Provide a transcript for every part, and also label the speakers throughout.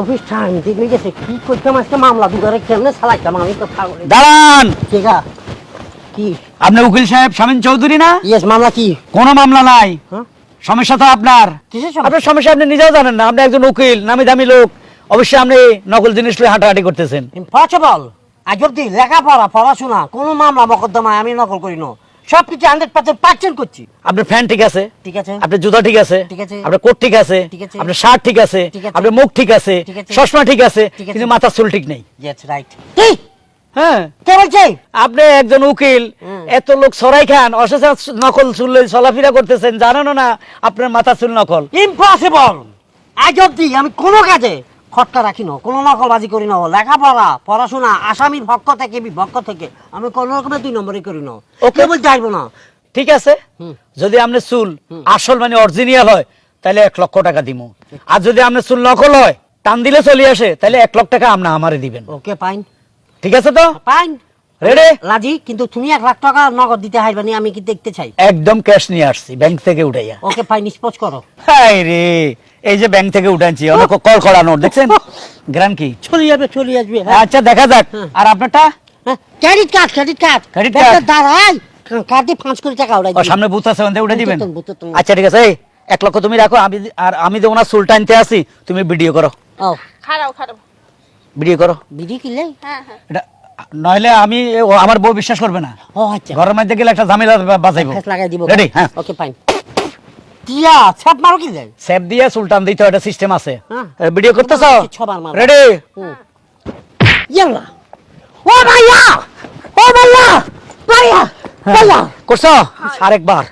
Speaker 1: Office time গেছে কি করতাম আজকে? মামলা দুগারে কেমনে চালাইতাম আমি তো পাগল।
Speaker 2: দাঁড়ান!
Speaker 1: ঠিক আছে কি?
Speaker 2: আপনি উকিল সাহেব শামীম চৌধুরী না?
Speaker 1: ইয়েস মামলা কি?
Speaker 2: কোনো মামলা নাই।
Speaker 1: হ্যাঁ?
Speaker 2: সমস্যা তো আপনার? আপনার সমস্যা আপনি নিজেও জানেন না। আপনি একজন উকিল নামি দামি লোক। অবশ্যই আপনি নকল জিনিস লয়ে হাঁটাহাঁটি করতেছেন।
Speaker 1: ইম্পসিবল আজ অব্দি লেখাপড়া পড়াশোনা কোনো মামলা মকদ্দমায় আমি নকল করি না। সব কিছু হান্ড্রেড পার্সেন্ট পার্সেন্ট করছি।
Speaker 2: আপনার ফ্যান ঠিক আছে?
Speaker 1: ঠিক আছে।
Speaker 2: আপনার জুতা ঠিক আছে?
Speaker 1: ঠিক আছে।
Speaker 2: আপনার কোট ঠিক আছে?
Speaker 1: ঠিক আছে।
Speaker 2: আপনার শার্ট ঠিক আছে। আপনার মুখ ঠিক আছে? চশমা ঠিক আছে? কিন্তু মাথার চুল ঠিক নেই।
Speaker 1: ইয়েস রাইট
Speaker 2: হ্যাঁ।
Speaker 1: কে বলছে?
Speaker 2: আপনি একজন উকিল। এত লোক সরাই খান অসেস নকল চুল চলাফেরা করতেছেন জানেন না আপনার মাথা চুল নকল।
Speaker 1: ইম্পসিবল আজ অব্দি আমি কোনো কাজে খটকা রাখি না কোনো নকলবাজি করি না লেখাপড়া পড়াশোনা আসামির পক্ষ থেকে বিপক্ষ থেকে আমি কোনো রকমের দুই নম্বরই করি না ওকে বলতে আসব না।
Speaker 2: ঠিক আছে? যদি আপনার চুল আসল মানে অরিজিনাল হয় তাহলে এক লক্ষ টাকা দিব আর যদি আপনার চুল নকল হয় টান দিলে চলে আসে তাহলে এক লক্ষ টাকা আপনি আমারে দিবেন।
Speaker 1: ওকে পাইন
Speaker 2: ঠিক আছে তো?
Speaker 1: পাইন
Speaker 2: রেডি
Speaker 1: রাজি কিন্তু তুমি এক লাখ টাকা নগদ দিতে আমি কি দেখতে চাই?
Speaker 2: একদম ক্যাশ নিয়ে আসছি ব্যাংক থেকে উঠাইয়া।
Speaker 1: ওকে ফাইন স্পোজ করো।
Speaker 2: হাই রে এই যে ব্যাংক থেকে অনেক কল করা নোট দেখছেন? গ্রান কি?
Speaker 1: চলে যাবে চলে আসবে
Speaker 2: আচ্ছা দেখা যাক।
Speaker 1: হ্যাঁ।
Speaker 2: আর আপনারটা?
Speaker 1: Credit card credit card? দাঁড়াই কার্ড দিয়ে পাঁচ কোটি টাকা উড়াই
Speaker 2: ও সামনে বুথ আছে ওখান থেকে উঠে দিবেন?
Speaker 1: তো, তো।
Speaker 2: আচ্ছা ঠিক আছে এক লক্ষ তুমি রাখো আমি আর আমি যে ওনার চুল টানতে আসি তুমি ভিডিও করো।
Speaker 1: ও।
Speaker 3: খারাপ খারাপ
Speaker 2: ভিডিও করো।
Speaker 1: বিডি কিনলে
Speaker 3: হ্যাঁ হ্যাঁ।
Speaker 2: এটা নইলে আমি আমার বউ বিশ্বাস করবে না।
Speaker 1: ও আচ্ছা।
Speaker 2: ঘরের মধ্যে গেলে একটা ঝামেলা বা- বাঁচাইবো
Speaker 1: ফেস লাগাই দিব।
Speaker 2: রেডি হ্যাঁ।
Speaker 1: ওকে ফাইন টিয়া ছাপ মারো কি যায়?
Speaker 2: সেভ দিয়ে সুলটান দিতে একটা সিস্টেম আছে।
Speaker 1: হ্যাঁ।
Speaker 2: ভিডিও করতেছ?
Speaker 1: ছবার মারো।
Speaker 2: রেডি
Speaker 1: ইয়াল্লা। ও ভাইয়া! ও ভাইয়া! ভাইয়া! ভাইয়া!
Speaker 2: করছ? আরেকবার।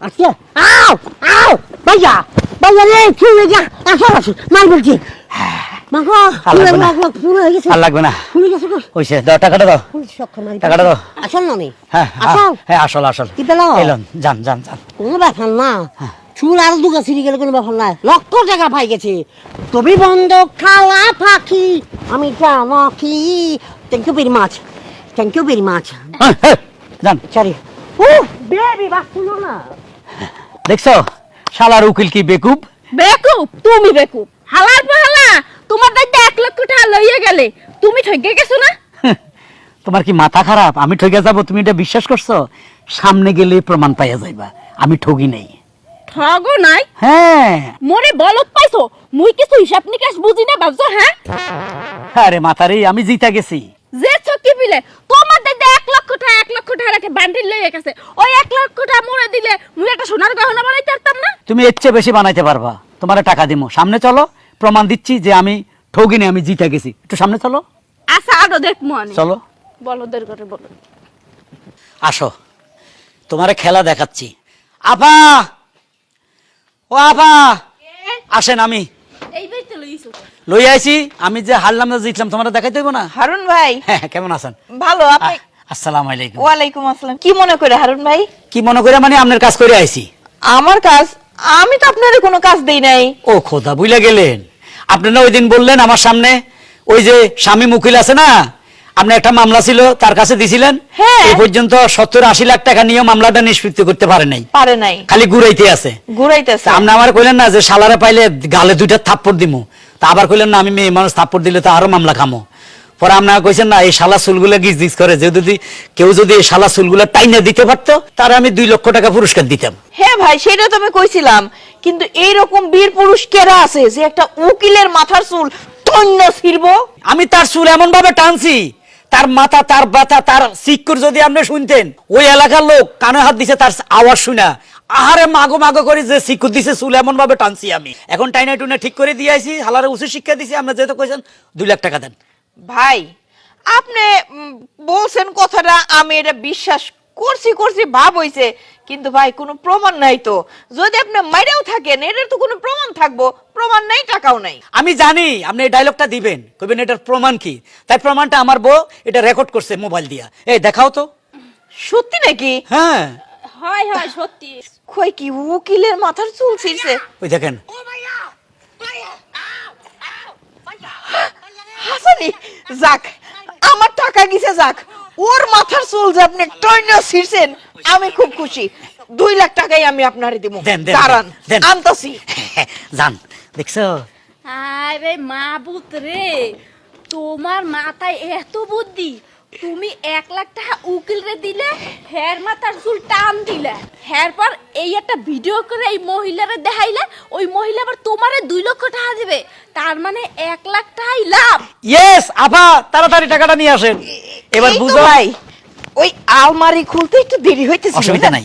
Speaker 1: আচ্ছা আও! আও! ভাইয়া! ভাইয়া রে কি হয়ে গেছে আসো আসো। মাই বলছি।
Speaker 2: আর লাগবে না।
Speaker 1: পুরো হয়ে গেছে।
Speaker 2: আর লাগবে না।
Speaker 1: পুরো গেছে গো।
Speaker 2: হইছে। দাও টাকাটা দাও
Speaker 1: পুরো সক্ষম মারি
Speaker 2: টাকাটা দাও
Speaker 1: আসল না
Speaker 2: হ্যাঁ হ্যাঁ আসল? আসল এলন যান যান যান।
Speaker 1: কোনো ব্যাপার না। চুল আর দুগা সিঁড়ি গেলে কোনো ব্যাপার নাই লক্ষ টাকা পাই গেছে। তুমি বন্ধ খাওয়া পাখি আমি জানো কি? Thank you very much thank you very much
Speaker 2: যান।
Speaker 1: সরি ও বেবি বাস না।
Speaker 2: দেখছ? শালার উকিল কি বেকুব?
Speaker 3: বেকুব? তুমি বেকুব। হালার তোমার দায়িত্ব এক লক্ষ টাকা লইয়া গেলে তুমি ঠকে গেছো না?
Speaker 2: তোমার কি মাথা খারাপ? আমি ঠকে যাব তুমি এটা বিশ্বাস করছ? সামনে গেলে প্রমাণ পাইয়া যাইবা আমি ঠগি নাই।
Speaker 3: ঠগো নাই?
Speaker 2: হ্যাঁ।
Speaker 3: মরে বলত পাইছো মুই কিছু হিসাব নিকাশ বুঝি না ভাবছ হ্যাঁ?
Speaker 2: আরে মাথারে আমি জিতা গেছি।
Speaker 3: যে চকি পিলে তোমার দায়িত্ব এক লক্ষ টাকা এক লক্ষ টাকা বান্ডিল লইয়া গেছে। ওই এক লক্ষ টাকা মরে দিলে মুই একটা সোনার গহনা বানাইতে পারতাম না?
Speaker 2: তুমি এর চেয়ে বেশি বানাইতে পারবা। তোমার টাকা দিমো। সামনে চলো। প্রমাণ দিচ্ছি যে আমি ঠগিনি আমি জিতে গেছি। একটু সামনে চলো।
Speaker 3: আচ্ছা আরও দেখব আমি
Speaker 2: চলো।
Speaker 3: বলো দের করে বলো।
Speaker 2: আসো। তোমারে খেলা দেখাচ্ছি। আপা! ও আপা! আসেন আমি। লই আইছি আমি যে হারলাম না জিতলাম তোমার দেখাইতে হইব না?
Speaker 4: হারুন ভাই।
Speaker 2: হ্যাঁ কেমন আছেন?
Speaker 4: ভালো আপনি?
Speaker 2: আসসালামু আলাইকুম।
Speaker 4: ওয়ালাইকুম আসসালাম। কি মনে করে হারুন ভাই?
Speaker 2: কি মনে করে মানে আপনার কাজ করে আইছি?
Speaker 4: আমার কাজ? আমি তো আপনার কোনো কাজ দেই নাই।
Speaker 2: ও খোদা বুইলা গেলেন। আপনি না ওই দিন বললেন আমার সামনে ওই যে স্বামী মুকিল আছে না আপনি একটা মামলা ছিল তার কাছে দিছিলেন
Speaker 4: হ্যাঁ।
Speaker 2: এই পর্যন্ত সত্তর আশি লাখ টাকা নিয়ে মামলাটা নিষ্পত্তি করতে পারে নাই।
Speaker 4: পারে নাই।
Speaker 2: খালি ঘুরাইতে আছে।
Speaker 4: ঘুরাইতে
Speaker 2: আছে আপনি আমার কইলেন না যে সালারে পাইলে গালে দুইটা থাপ্পড় দিমু। তা আবার কইলেন না আমি মেয়ে মানুষ থাপ্পড় দিলে তো আরও মামলা খামো। পরে আপনারা কইছেন না এই শালা চুলগুলো গিজ গিজ করে যে যদি কেউ যদি এই শালা চুলগুলো টাইনে দিতে পারতো তার আমি দুই লক্ষ টাকা পুরস্কার দিতাম।
Speaker 4: হ্যাঁ ভাই সেটা তো আমি কইছিলাম কিন্তু এইরকম বীর পুরুষ কেরা আছে যে একটা উকিলের মাথার চুল তন্য ছিড়ব?
Speaker 2: আমি তার চুল এমন ভাবে টানছি তার মাথা তার ব্যথা তার সিক্কুর যদি আপনি শুনতেন ওই এলাকার লোক কানে হাত দিছে তার আওয়াজ শুনা। আহারে মাগো মাগো করে যে সিক্কুর দিছে চুল এমন ভাবে টানছি আমি। এখন টাইনা টুনে ঠিক করে দিয়ে আইছি হালারে উচিত শিক্ষা দিছি আমরা যেহেতু কইছেন দুই লাখ টাকা দেন।
Speaker 4: ভাই আপনি বলছেন কথাটা আমি এটা বিশ্বাস করছি করছি ভাব হইছে। কিন্তু ভাই কোনো প্রমাণ নাই তো। যদি আপনি মাইরেও থাকেন এটার তো কোনো প্রমাণ থাকব। প্রমাণ নাই টাকাও নাই।
Speaker 2: আমি জানি আপনি এই ডায়লগটা দিবেন। কইবেন এটার প্রমাণ কি? তাই প্রমাণটা আমার বউ এটা রেকর্ড করছে মোবাইল দিয়া। এই দেখাও তো।
Speaker 4: সত্যি নাকি?
Speaker 2: হ্যাঁ।
Speaker 3: হয় হয় সত্যি।
Speaker 4: কই কি উকিলের মাথার চুল ছিঁড়ছে।
Speaker 2: ওই দেখেন।
Speaker 4: হাসানি যাক আমার টাকা গেছে যাক। ওর মাথার চুল যে আপনি টয়না ছিঁড়ছেন আমি খুব খুশি। দুই লাখ টাকাই আমি আপনারে দিব দাঁড়ান আনতাছি।
Speaker 2: যান দেখছ?
Speaker 3: আরে মা বুত রে তোমার মাথায় এত বুদ্ধি তুমি এক লাখ টাকা উকিল রে দিলে হের মাথার চুল টান দিলে। হের পর এই একটা ভিডিও করে এই মহিলারে দেখাইলে ওই মহিলা আবার তোমারে দুই লক্ষ টাকা দিবে। তার মানে এক লাখ টাকাই লাভ।
Speaker 2: ইয়েস আফা তাড়াতাড়ি টাকাটা নিয়ে আসেন। এবার বুঝো।
Speaker 4: ভাই ওই আলমারি খুলতে একটু দেরি হইতেছে
Speaker 2: অসুবিধা নাই।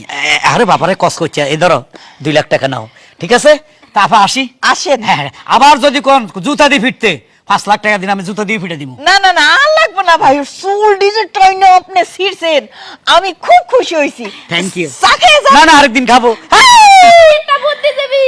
Speaker 2: আরে বাবারে কস করছে? এই ধরো দুই লাখ টাকা নাও। ঠিক আছে? তা আফা আসি।
Speaker 4: আসেন।
Speaker 2: হ্যাঁ হ্যাঁ। আবার যদি কোন জুতা দিয়ে ফিরতে পাঁচ লাখ টাকা দিন আমি জুতো দিয়ে ফিটে দিব
Speaker 4: না না না আর লাগবে না ভাই ফুল ডিজিট ট্রেন আপনি ছিড়ছেন। আমি খুব খুশি হইছি থ্যাংক ইউ
Speaker 2: না না আরেকদিন খাব।
Speaker 4: এটা বুদ্ধি দেবী